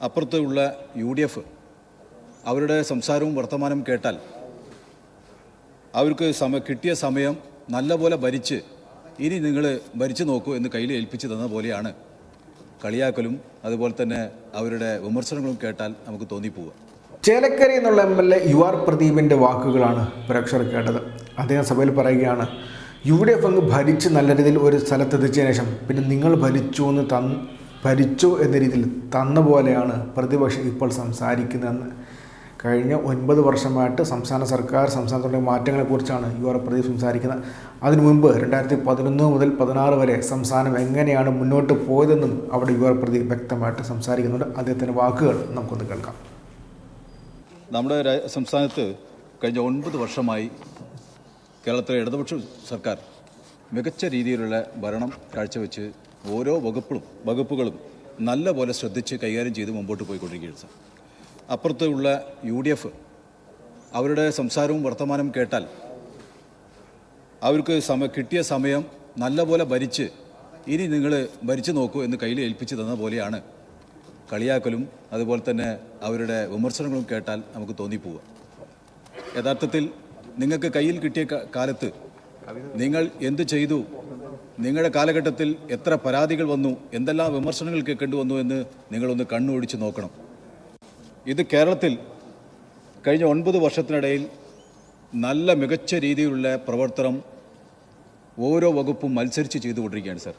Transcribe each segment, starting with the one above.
അപ്പുറത്തുള്ള U D F അവരുടെ സംസാരവും വർത്തമാനവും കേട്ടാൽ അവർക്ക് സമ കിട്ടിയ സമയം നല്ലപോലെ ഭരിച്ച് ഇനി നിങ്ങൾ ഭരിച്ചു നോക്കൂ എന്ന് കയ്യിൽ ഏൽപ്പിച്ചു തന്ന പോലെയാണ് കളിയാക്കലും അതുപോലെ തന്നെ അവരുടെ വിമർശനങ്ങളും കേട്ടാൽ നമുക്ക് തോന്നിപ്പോവുക. ചേലക്കരി എന്നുള്ള M L A U R പ്രദീപിന്റെ വാക്കുകളാണ് പ്രേക്ഷകർ കേട്ടത്. അദ്ദേഹം സഭയിൽ പറയുകയാണ് യു ഡി എഫ് അങ്ങ് ഭരിച്ച് നല്ല രീതിയിൽ ഒരു സ്ഥലത്തെത്തിച്ചതിന് ശേഷം പിന്നെ നിങ്ങൾ ഭരിച്ചു എന്ന് തന്ന് ഭരിച്ചു എന്ന രീതിയിൽ തന്ന പോലെയാണ് പ്രതിപക്ഷം ഇപ്പോൾ സംസാരിക്കുന്നതെന്ന്. കഴിഞ്ഞ ഒൻപത് വർഷമായിട്ട് സംസ്ഥാന സർക്കാർ സംസ്ഥാനത്തുള്ള മാറ്റങ്ങളെക്കുറിച്ചാണ് യു ആർ പ്രദീപ് സംസാരിക്കുന്നത്. അതിനു മുൻപ് രണ്ടായിരത്തി പതിനൊന്ന് മുതൽ പതിനാറ് വരെ സംസ്ഥാനം എങ്ങനെയാണ് മുന്നോട്ട് പോയതെന്നും അവിടെ യു ആർ വ്യക്തമായിട്ട് സംസാരിക്കുന്നുണ്ട്. അദ്ദേഹത്തിന്റെ വാക്കുകൾ നമുക്കൊന്ന് കേൾക്കാം. നമ്മുടെ സംസ്ഥാനത്ത് കഴിഞ്ഞ ഒൻപത് വർഷമായി കേരളത്തിലെ ഇടതുപക്ഷ സർക്കാർ മികച്ച രീതിയിലുള്ള ഭരണം കാഴ്ചവെച്ച് ഓരോ വകുപ്പുകളും വകുപ്പുകളും നല്ല പോലെ ശ്രദ്ധിച്ച് കൈകാര്യം ചെയ്ത് മുമ്പോട്ട് പോയിക്കൊണ്ടിരിക്കുകയാണ് സാർ. അപ്പുറത്തുള്ള യു ഡി എഫ് അവരുടെ സംസാരവും വർത്തമാനവും കേട്ടാൽ അവർക്ക് സമ കിട്ടിയ സമയം നല്ലപോലെ ഭരിച്ച് ഇനി നിങ്ങൾ ഭരിച്ചു നോക്കൂ എന്ന് കയ്യിൽ ഏൽപ്പിച്ചു തന്ന പോലെയാണ് കളിയാക്കലും അതുപോലെ തന്നെ അവരുടെ വിമർശനങ്ങളും കേട്ടാൽ നമുക്ക് തോന്നിപ്പോവുക. യഥാർത്ഥത്തിൽ നിങ്ങൾക്ക് കയ്യിൽ കിട്ടിയ കാലത്ത് നിങ്ങൾ എന്ത് ചെയ്തു? നിങ്ങളുടെ കാലഘട്ടത്തിൽ എത്ര പരാതികൾ വന്നു എന്തെല്ലാം വിമർശനങ്ങൾ കേൾക്കേണ്ടി വന്നു എന്ന് നിങ്ങളൊന്ന് കണ്ണോടിച്ച് നോക്കണം. ഇത് കേരളത്തിൽ കഴിഞ്ഞ ഒൻപത് വർഷത്തിനിടയിൽ നല്ല മികച്ച രീതിയിലുള്ള പ്രവർത്തനം ഓരോ വകുപ്പും മത്സരിച്ച് ചെയ്തുകൊണ്ടിരിക്കുകയാണ് സാർ.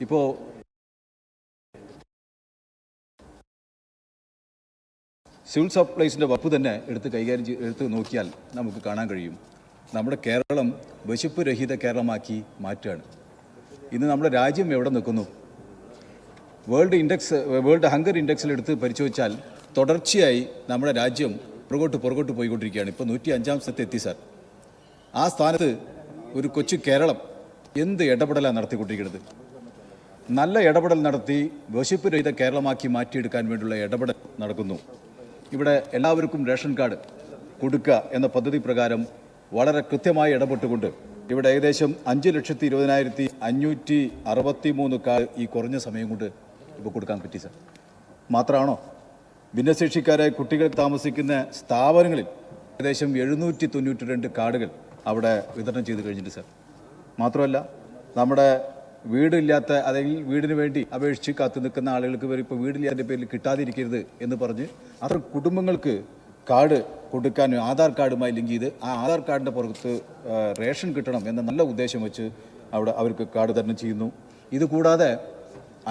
ഇപ്പോൾ സിവിൽ സപ്ലൈസിന്റെ വകുപ്പ് തന്നെ എടുത്ത് കൈകാര്യം എടുത്ത് നോക്കിയാൽ നമുക്ക് കാണാൻ കഴിയും. നമ്മുടെ കേരളം വിശപ്പ് രഹിത കേരളമാക്കി മാറ്റുകയാണ്. ഇന്ന് നമ്മുടെ രാജ്യം എവിടെ നിൽക്കുന്നു? വേൾഡ് ഇൻഡെക്സ് വേൾഡ് ഹങ്കർ ഇൻഡെക്സിൽ എടുത്ത് പരിശോധിച്ചാൽ തുടർച്ചയായി നമ്മുടെ രാജ്യം പുറകോട്ട് പുറകോട്ട് പോയിക്കൊണ്ടിരിക്കുകയാണ്. ഇപ്പോൾ നൂറ്റി അഞ്ചാം സ്ഥാനത്ത് എത്തി സാർ ആ സ്ഥാനത്ത് ഒരു കൊച്ചു കേരളം എന്ത് ഇടപെടലാണ് നടത്തിക്കൊണ്ടിരിക്കുന്നത്? നല്ല ഇടപെടൽ നടത്തി വിശപ്പ് രഹിത കേരളമാക്കി മാറ്റിയെടുക്കാൻ വേണ്ടിയുള്ള ഇടപെടൽ നടക്കുന്നു. ഇവിടെ എല്ലാവർക്കും റേഷൻ കാർഡ് കൊടുക്കുക എന്ന പദ്ധതി പ്രകാരം വളരെ കൃത്യമായി ഇടപെട്ടുകൊണ്ട് ഇവിടെ ഏകദേശം അഞ്ച് ലക്ഷത്തി ഇരുപതിനായിരത്തി അഞ്ഞൂറ്റി അറുപത്തി മൂന്ന് കാൽ ഈ കുറഞ്ഞ സമയം കൊണ്ട് ഇപ്പോൾ കൊടുക്കാൻ പറ്റി സാർ മാത്രമാണോ? ഭിന്നശേഷിക്കാരായ കുട്ടികൾ താമസിക്കുന്ന സ്ഥാപനങ്ങളിൽ ഏകദേശം എഴുന്നൂറ്റി തൊണ്ണൂറ്റി രണ്ട് കാർഡുകൾ അവിടെ വിതരണം ചെയ്ത് കഴിഞ്ഞിട്ടുണ്ട് സാർ മാത്രമല്ല നമ്മുടെ വീടില്ലാത്ത അല്ലെങ്കിൽ വീടിന് വേണ്ടി അപേക്ഷിച്ച് കാത്തു നിൽക്കുന്ന ആളുകൾക്ക് വരെ ഇപ്പോൾ വീടില്ലാത്തതിന്റെ പേരിൽ കിട്ടാതിരിക്കരുത് എന്ന് പറഞ്ഞ് അത്ര കുടുംബങ്ങൾക്ക് കാർഡ് കൊടുക്കാൻ ആധാർ കാർഡുമായി ലിങ്ക് ചെയ്ത് ആ ആധാർ കാർഡിന്റെ പുറത്ത് റേഷൻ കിട്ടണം എന്ന നല്ല ഉദ്ദേശം വെച്ച് അവിടെ അവർക്ക് കാർഡ് തരണം ചെയ്യുന്നു. ഇതുകൂടാതെ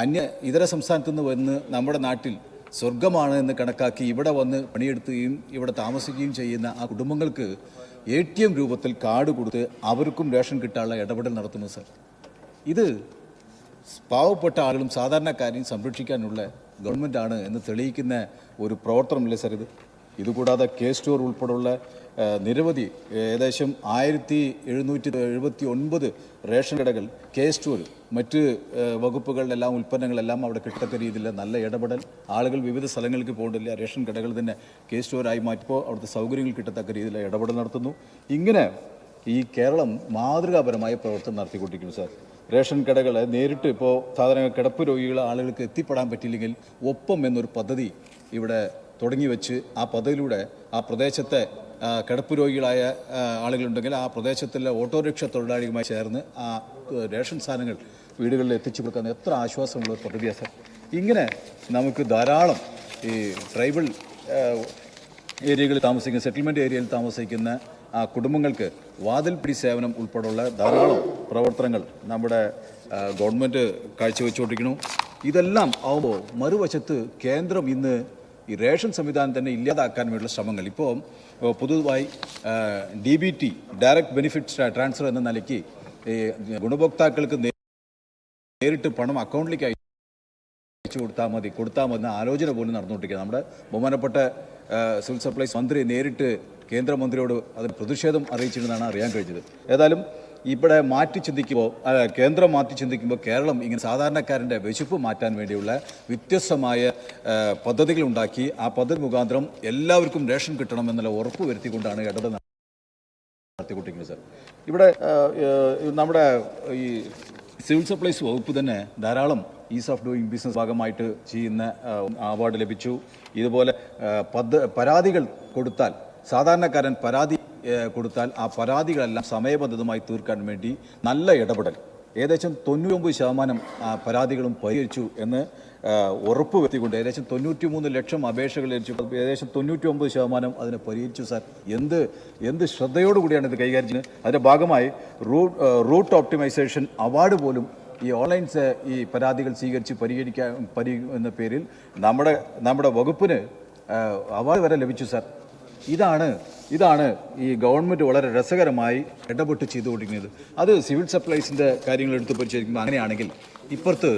അന്യ ഇതര സംസ്ഥാനത്തു നിന്ന് വന്ന് നമ്മുടെ നാട്ടിൽ സ്വർഗമാണ് എന്ന് കണക്കാക്കി ഇവിടെ വന്ന് പണിയെടുക്കുകയും ഇവിടെ താമസിക്കുകയും ചെയ്യുന്ന ആ കുടുംബങ്ങൾക്ക് എ ടി എം രൂപത്തിൽ കാർഡ് കൊടുത്ത് അവർക്കും റേഷൻ കിട്ടാനുള്ള ഇടപെടൽ നടത്തുന്നു സർ. ഇത് പാവപ്പെട്ട ആളുകളും സാധാരണക്കാരെയും സംരക്ഷിക്കാനുള്ള ഗവൺമെന്റാണ് എന്ന് തെളിയിക്കുന്ന ഒരു പ്രവർത്തനമല്ലേ സർ ഇത്? ഇതുകൂടാതെ കെ സ്റ്റോർ ഉൾപ്പെടെയുള്ള നിരവധി ഏകദേശം ആയിരത്തി എഴുന്നൂറ്റി എഴുപത്തി ഒൻപത് റേഷൻ കടകൾ കെ സ്റ്റോർ മറ്റ് വകുപ്പുകളിലെല്ലാം ഉൽപ്പന്നങ്ങളെല്ലാം അവിടെ കിട്ടത്തക്ക രീതിയിൽ നല്ല ഇടപെടൽ ആളുകൾ വിവിധ സ്ഥലങ്ങൾക്ക് പോകേണ്ടില്ല റേഷൻ കടകൾ തന്നെ കെ സ്റ്റോറായി മാറ്റിപ്പോൾ അവിടുത്തെ സൗകര്യങ്ങൾ കിട്ടത്തക്ക രീതിയിൽ ഇടപെടൽ നടത്തുന്നു. ഇങ്ങനെ ഈ കേരളം മാതൃകാപരമായ പ്രവർത്തനം നടത്തിക്കൊണ്ടിരിക്കുന്നു സാർ. റേഷൻ കടകൾ നേരിട്ട് ഇപ്പോൾ സാധാരണ കിടപ്പ് രോഗികൾ ആളുകൾക്ക് എത്തിപ്പെടാൻ പറ്റിയില്ലെങ്കിൽ ഒപ്പം എന്നൊരു പദ്ധതി ഇവിടെ തുടങ്ങി വെച്ച് ആ പദ്ധതിയിലൂടെ ആ പ്രദേശത്തെ കിടപ്പ് രോഗികളായ ആളുകളുണ്ടെങ്കിൽ ആ പ്രദേശത്തിലെ ഓട്ടോറിക്ഷ തൊഴിലാളികളുമായി ചേർന്ന് ആ റേഷൻ സാധനങ്ങൾ വീടുകളിൽ എത്തിച്ചു കൊടുക്കാൻ എത്ര ആശ്വാസമുള്ള ഒരു പദ്ധതിയാണ് സാർ. ഇങ്ങനെ നമുക്ക് ധാരാളം ഈ ട്രൈബൽ ഏരിയകളിൽ താമസിക്കുന്ന സെറ്റിൽമെന്റ് ഏരിയയിൽ താമസിക്കുന്ന ആ കുടുംബങ്ങൾക്ക് വാതിൽപ്പിടി സേവനം ഉൾപ്പെടെയുള്ള ധാരാളം പ്രവർത്തനങ്ങൾ നമ്മുടെ ഗവൺമെന്റ് കാഴ്ചവെച്ചുകൊണ്ടിരിക്കുന്നു. ഇതെല്ലാം ആവുമ്പോൾ മറുവശത്ത് കേന്ദ്രം ഇന്ന് ഈ റേഷൻ സംവിധാനം തന്നെ ഇല്ലാതാക്കാൻ വേണ്ടിയുള്ള ശ്രമങ്ങൾ ഇപ്പോൾ പൊതുവായി D B T direct benefit transfer എന്ന നിലയ്ക്ക് ഗുണഭോക്താക്കൾക്ക് നേരിട്ട് പണം അക്കൗണ്ടിലേക്ക് അയച്ചു കൊടുത്താൽ മതി കൊടുത്താൽ മതി എന്ന ആലോചന പോലും നടന്നുകൊണ്ടിരിക്കുക നമ്മുടെ ബഹുമാനപ്പെട്ട സിവിൽ സപ്ലൈസ് മന്ത്രി നേരിട്ട് കേന്ദ്രമന്ത്രിയോട് അതിന് പ്രതിഷേധം അറിയിച്ചിരുന്നതാണ് അറിയാൻ കഴിഞ്ഞത്. ഏതായാലും ഇവിടെ മാറ്റി ചിന്തിക്കുമ്പോൾ കേന്ദ്രം മാറ്റി ചിന്തിക്കുമ്പോൾ കേരളം ഇങ്ങനെ സാധാരണക്കാരന്റെ വിശപ്പ് മാറ്റാൻ വേണ്ടിയുള്ള വ്യത്യസ്തമായ പദ്ധതികൾ ഉണ്ടാക്കി. ആ പദ്ധതി മുഖാന്തരം എല്ലാവർക്കും റേഷൻ കിട്ടണം എന്നുള്ള ഉറപ്പ് വരുത്തിക്കൊണ്ടാണ് ഇടപെടൽ നടത്തിക്കൊണ്ടിരിക്കുന്നത് സാർ. ഇവിടെ നമ്മുടെ ഈ സിവിൽ സപ്ലൈസ് വകുപ്പ് തന്നെ ധാരാളം ഈസ് ഓഫ് ഡൂയിങ് ബിസിനസ് ഭാഗമായിട്ട് ചെയ്യുന്ന അവാർഡ് ലഭിച്ചു. ഇതുപോലെ പദ്ധ പരാതികൾ കൊടുത്താൽ സാധാരണക്കാരൻ പരാതി കൊടുത്താൽ ആ പരാതികളെല്ലാം സമയബന്ധിതമായി തീർക്കാൻ വേണ്ടി നല്ല ഇടപെടൽ. ഏകദേശം തൊണ്ണൂറ്റൊമ്പത് ശതമാനം പരാതികളും പരിഹരിച്ചു എന്ന് ഉറപ്പ് വരുത്തിക്കൊണ്ട് ഏകദേശം തൊണ്ണൂറ്റി മൂന്ന് ലക്ഷം അപേക്ഷകൾ ലഭിച്ചു. ഏകദേശം തൊണ്ണൂറ്റി ഒമ്പത് ശതമാനം അതിനെ പരിഹരിച്ചു സാർ. എന്ത് എന്ത് ശ്രദ്ധയോടുകൂടിയാണ് ഇത് കൈകാര്യം ചെയ്യുന്നത്? അതിന്റെ ഭാഗമായി റൂട്ട് റൂട്ട് ഓപ്റ്റിമൈസേഷൻ അവാർഡ് പോലും ഈ ഓൺലൈൻ ഈ പരാതികൾ സ്വീകരിച്ച് പരിഹരിക്കാൻ പരി എന്ന പേരിൽ നമ്മുടെ നമ്മുടെ വകുപ്പിന് അവാർഡ് വരെ ലഭിച്ചു സാർ. ഇതാണ് ഇതാണ് ഈ ഗവൺമെന്റ് വളരെ രസകരമായി ഇടപെട്ട് ചെയ്തുകൊണ്ടിരിക്കുന്നത്. അത് സിവിൽ സപ്ലൈസിന്റെ കാര്യങ്ങൾ എടുത്ത് പരിശോധിക്കുമ്പോൾ അങ്ങനെയാണെങ്കിൽ ഇപ്പുറത്ത്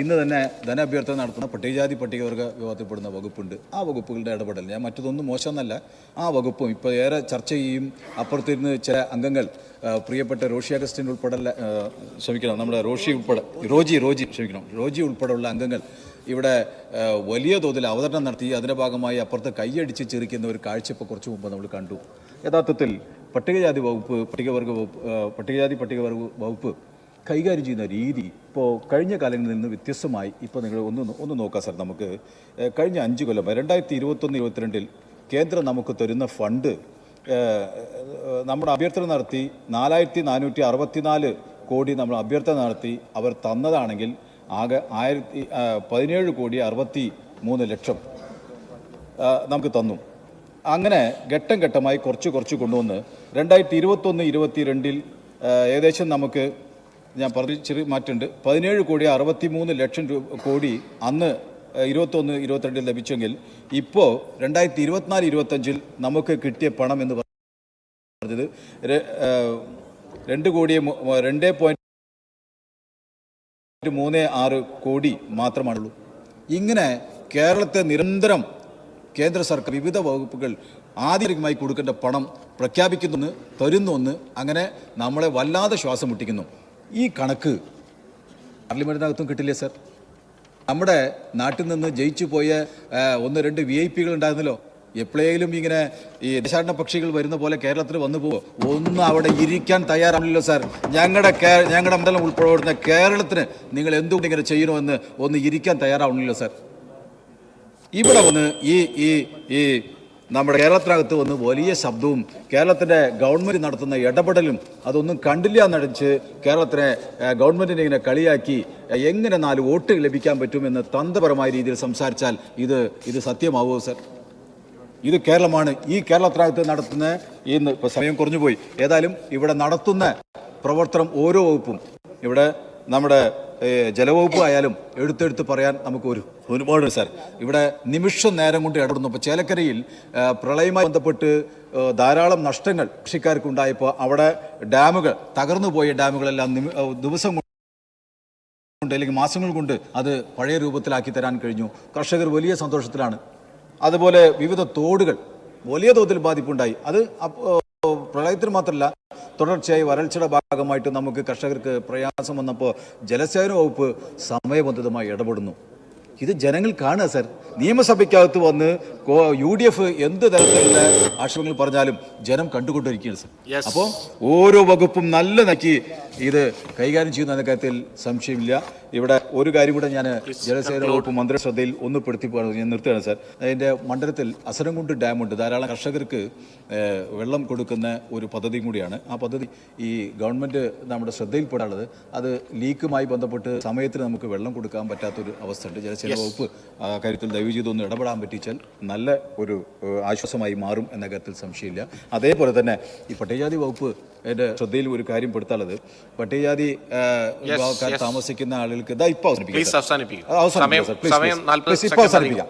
ഇന്ന് തന്നെ ധനാഭ്യർത്ഥന നടത്തുന്ന പട്ടികജാതി പട്ടികവർഗ വിഭാഗത്തിൽപ്പെടുന്ന വകുപ്പുണ്ട്. ആ വകുപ്പുകളുടെ ഇടപെടൽ ഞാൻ മറ്റതൊന്നും മോശമെന്നല്ല. ആ വകുപ്പും ഇപ്പോൾ ഏറെ ചർച്ച ചെയ്യും. അപ്പുറത്തിരുന്ന് ചില അംഗങ്ങൾ പ്രിയപ്പെട്ട റോഷി അഗസ്റ്റിൻ ഉൾപ്പെടെ ക്ഷമിക്കണം നമ്മുടെ റോഷി ഉൾപ്പെടെ റോജി റോജി ക്ഷമിക്കണം റോജി ഉൾപ്പെടെയുള്ള അംഗങ്ങൾ ഇവിടെ വലിയ തോതിൽ അവതരണം നടത്തി അതിന്റെ ഭാഗമായി അപ്പുറത്ത് കൈയടിച്ച് ചിരിക്കുന്ന ഒരു കാഴ്ച ഇപ്പോൾ കുറച്ച് മുമ്പ് നമ്മൾ കണ്ടു. യഥാർത്ഥത്തിൽ പട്ടികജാതി വകുപ്പ് പട്ടികവർഗ വകുപ്പ് പട്ടികജാതി പട്ടികവർഗ വകുപ്പ് കൈകാര്യം ചെയ്യുന്ന രീതി ഇപ്പോൾ കഴിഞ്ഞ കാലങ്ങളിൽ നിന്ന് വ്യത്യസ്തമായി ഇപ്പോൾ നിങ്ങൾ ഒന്ന് ഒന്ന് നോക്കാം സാർ നമുക്ക്. കഴിഞ്ഞ അഞ്ച് കൊല്ലം രണ്ടായിരത്തി ഇരുപത്തൊന്ന് ഇരുപത്തിരണ്ടിൽ കേന്ദ്രം നമുക്ക് തരുന്ന ഫണ്ട് നമ്മുടെ അഭ്യർത്ഥന നടത്തി നാലായിരത്തി നാനൂറ്റി അറുപത്തിനാല് കോടി നമ്മൾ അഭ്യർത്ഥന നടത്തി അവർ തന്നതാണെങ്കിൽ ആകെ ആയിരത്തി പതിനേഴ് കോടി അറുപത്തി മൂന്ന് ലക്ഷം നമുക്ക് തന്നു. അങ്ങനെ ഘട്ടം ഘട്ടമായി കുറച്ച് കുറച്ച് കൊണ്ടുവന്ന് രണ്ടായിരത്തി ഇരുപത്തൊന്ന് ഇരുപത്തിരണ്ടിൽ രണ്ടിൽ ഏകദേശം നമുക്ക് ഞാൻ പറഞ്ഞ ചെറിയ മാറ്റുണ്ട് പതിനേഴ് കോടി അറുപത്തി മൂന്ന് ലക്ഷം രൂപ കോടി അന്ന് ഇരുപത്തൊന്ന് ഇരുപത്തിരണ്ടിൽ ലഭിച്ചെങ്കിൽ ഇപ്പോൾ രണ്ടായിരത്തി ഇരുപത്തിനാല് ഇരുപത്തഞ്ചിൽ നമുക്ക് കിട്ടിയ പണം എന്ന് പറഞ്ഞത് രണ്ട് കോടിയെ രണ്ട് കോടി പോയിന്റ് മൂന്ന് ആറ് കോടി മാത്രമാണുള്ളൂ. ഇങ്ങനെ കേരളത്തെ നിരന്തരം കേന്ദ്ര സർക്കാർ വിവിധ വകുപ്പുകൾ ആധികാരികമായി കൊടുക്കേണ്ട പണം പ്രഖ്യാപിക്കുന്നു തരുന്നു അങ്ങനെ നമ്മളെ വല്ലാതെ ശ്വാസം മുട്ടിക്കുന്നു. ഈ കണക്ക് പാർലമെന്റിനകത്തും കിട്ടില്ലേ സർ? നമ്മുടെ നാട്ടിൽ നിന്ന് ജയിച്ചു പോയ ഒന്ന് രണ്ട് വി ഐ പികൾ ഉണ്ടായിരുന്നല്ലോ. എപ്പോഴേലും ഇങ്ങനെ ഈ ദേശാടന പക്ഷികൾ വരുന്ന പോലെ കേരളത്തിൽ വന്നു പോകുമോ ഒന്നും അവിടെ ഇരിക്കാൻ തയ്യാറാണല്ലോ സാർ. ഞങ്ങളുടെ ഞങ്ങളുടെ മണ്ഡലം ഉൾപ്പെടുന്ന കേരളത്തിന് നിങ്ങൾ എന്തുകൊണ്ട് ഇങ്ങനെ ചെയ്യണമെന്ന് ഒന്ന് ഇരിക്കാൻ തയ്യാറാവണല്ലോ സാർ. ഇവിടെ വന്ന് ഈ ഈ ഈ നമ്മുടെ കേരളത്തിനകത്ത് വന്ന് വലിയ ശബ്ദവും കേരളത്തിന്റെ ഗവൺമെന്റ് നടത്തുന്ന ഇടപെടലും അതൊന്നും കണ്ടില്ല എന്നടിച്ച് കേരളത്തിനെ ഗവൺമെന്റിനെ ഇങ്ങനെ കളിയാക്കി എങ്ങനെ നാല് വോട്ട് ലഭിക്കാൻ പറ്റുമെന്ന് തന്ത്രപരമായ രീതിയിൽ സംസാരിച്ചാൽ ഇത് ഇത് സത്യമാവുമോ സർ? ഇത് കേരളമാണ്. ഈ കേരളത്തിനകത്ത് നടത്തുന്ന ഇന്ന് ഇപ്പോൾ സമയം കുറഞ്ഞു പോയി ഏതായാലും ഇവിടെ നടത്തുന്ന പ്രവർത്തനം ഓരോ വകുപ്പും. ഇവിടെ നമ്മുടെ ജലവകുപ്പ് ആയാലും എടുത്തെടുത്ത് പറയാൻ നമുക്ക് ഒരു ഒരുപാട് സാർ. ഇവിടെ നിമിഷ നേരം കൊണ്ട് ഇടപെടുന്നു. ഇപ്പോൾ ചേലക്കരയിൽ പ്രളയമായി ബന്ധപ്പെട്ട് ധാരാളം നഷ്ടങ്ങൾ കൃഷിക്കാർക്ക് ഉണ്ടായപ്പോൾ അവിടെ ഡാമുകൾ തകർന്നു പോയ ഡാമുകളെല്ലാം ദിവസം കൊണ്ട് അല്ലെങ്കിൽ മാസങ്ങൾ കൊണ്ട് അത് പഴയ രൂപത്തിലാക്കി തരാൻ കഴിഞ്ഞു. കർഷകർ വലിയ സന്തോഷത്തിലാണ്. അതുപോലെ വിവിധ തോടുകൾ വലിയ തോതിൽ ബാധിപ്പുണ്ടായി. അത് പ്രളയത്തിന് മാത്രമല്ല തുടർച്ചയായി വരൾച്ചയുടെ ഭാഗമായിട്ട് നമുക്ക് കർഷകർക്ക് പ്രയാസം വന്നപ്പോൾ ജലസേചന വകുപ്പ് സമയബന്ധിതമായി ഇടപെടുന്നു. ഇത് ജനങ്ങൾ കാണുക സർ. നിയമസഭയ്ക്കകത്ത് വന്ന് യു ഡി എഫ് എന്ത് തരത്തിലുള്ള ആക്ഷേപങ്ങൾ പറഞ്ഞാലും ജനം കണ്ടുകൊണ്ടിരിക്കുകയാണ് സർ. അപ്പോൾ ഓരോ വകുപ്പും നല്ല നക്കി ഇത് കൈകാര്യം ചെയ്യുന്ന കാര്യത്തിൽ സംശയമില്ല. ഇവിടെ ഒരു കാര്യം കൂടെ ഞാൻ ജലസേന വകുപ്പ് മന്ത്രി ശ്രദ്ധയിൽ ഒന്ന് പെടുത്തിപ്പോണ് ഞാൻ നിർത്തുകയാണ് സാർ. അതിന്റെ മണ്ഡലത്തിൽ അസരംകുണ്ട് ഡാമുണ്ട്. ധാരാളം കർഷകർക്ക് വെള്ളം കൊടുക്കുന്ന ഒരു പദ്ധതിയും കൂടിയാണ്. ആ പദ്ധതി ഈ ഗവൺമെന്റ് നമ്മുടെ ശ്രദ്ധയിൽപ്പെടാനുള്ളത്. അത് ലീക്കുമായി ബന്ധപ്പെട്ട് സമയത്തിന് നമുക്ക് വെള്ളം കൊടുക്കാൻ പറ്റാത്തൊരു അവസ്ഥയുണ്ട്. ജലസേന വകുപ്പ് ആ കാര്യത്തിൽ ദയവ് ചെയ്തൊന്ന് ഇടപെടാൻ പറ്റിച്ചാൽ നല്ല ഒരു ആശ്വാസമായി മാറും എന്ന കാര്യത്തിൽ സംശയമില്ല. അതേപോലെ തന്നെ ഈ പട്ടികജാതി വകുപ്പ് എന്റെ ശ്രദ്ധയിൽ ഒരു കാര്യം പെടുത്താനുള്ളത്. പട്ടികജാതി താമസിക്കുന്ന ആളുകൾക്ക് ഇതാ ഇപ്പോൾ അവസാനിപ്പിക്കാം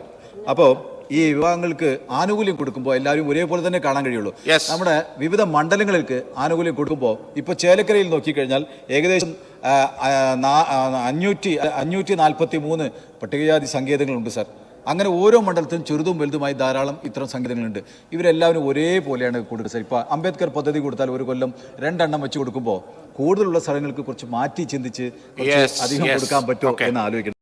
അപ്പോൾ ഈ വിഭാഗങ്ങൾക്ക് ആനുകൂല്യം കൊടുക്കുമ്പോൾ എല്ലാവരും ഒരേപോലെ തന്നെ കാണാൻ കഴിയുള്ളൂ. നമ്മുടെ വിവിധ മണ്ഡലങ്ങൾക്ക് ആനുകൂല്യം കൊടുക്കുമ്പോൾ ഇപ്പോൾ ചേലക്കരയിൽ നോക്കിക്കഴിഞ്ഞാൽ ഏകദേശം അഞ്ഞൂറ്റി അഞ്ഞൂറ്റി നാൽപ്പത്തി മൂന്ന് പട്ടികജാതി സങ്കേതങ്ങളുണ്ട് സാർ അങ്ങനെ ഓരോ മണ്ഡലത്തിലും ചെറുതും വലുതുമായി ധാരാളം ഇത്തരം സംഗീതങ്ങളുണ്ട് ഇവരെല്ലാവരും ഒരേപോലെയാണ് കൊടുക്കുക സാർ ഇപ്പോൾ അംബേദ്കർ പദ്ധതി കൊടുത്താൽ ഒരു കൊല്ലം രണ്ടെണ്ണം വെച്ച് കൊടുക്കുമ്പോൾ കൂടുതലുള്ള സ്ഥലങ്ങൾക്ക് കുറച്ച് മാറ്റി ചിന്തിച്ച് അധികം കൊടുക്കാൻ പറ്റുമോ എന്ന് ആലോചിക്കണം.